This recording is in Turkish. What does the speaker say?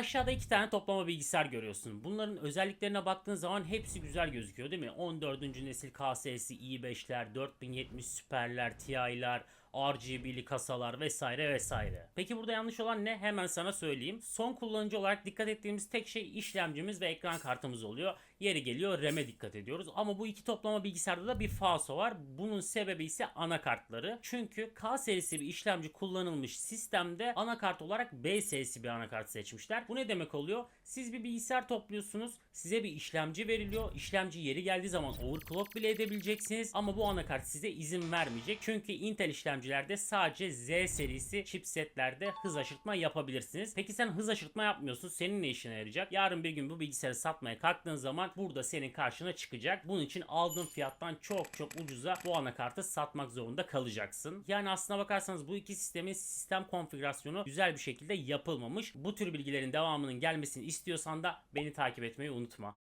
Aşağıda iki tane toplama bilgisayar görüyorsun. Bunların özelliklerine baktığın zaman hepsi güzel gözüküyor değil mi? 14. nesil KS'si i5'ler, 4070 Super'ler, TI'ler, RGB'li kasalar vesaire vesaire. Peki burada yanlış olan ne? Hemen sana söyleyeyim. Son kullanıcı olarak dikkat ettiğimiz tek şey işlemcimiz ve ekran kartımız oluyor. Yeri geliyor RAM'e dikkat ediyoruz. Ama bu iki toplama bilgisayarda da bir FASO var. Bunun sebebi ise anakartları. Çünkü K serisi bir işlemci kullanılmış sistemde anakart olarak B serisi bir anakart seçmişler. Bu ne demek oluyor? Siz bir bilgisayar topluyorsunuz. Size bir işlemci veriliyor. İşlemci yeri geldiği zaman overclock bile edebileceksiniz. Ama bu anakart size izin vermeyecek. Çünkü Intel işlemcilerde sadece Z serisi chipsetlerde hız aşırtma yapabilirsiniz. Peki sen hız aşırtma yapmıyorsun. Senin ne işine yarayacak? Yarın bir gün bu bilgisayarı satmaya kalktığın zaman burada senin karşına çıkacak. Bunun için aldığın fiyattan çok çok ucuza bu anakartı satmak zorunda kalacaksın. Yani aslına bakarsanız bu iki sistemin sistem konfigürasyonu güzel bir şekilde yapılmamış. Bu tür bilgilerin devamının gelmesini istiyorsan da beni takip etmeyi unutma.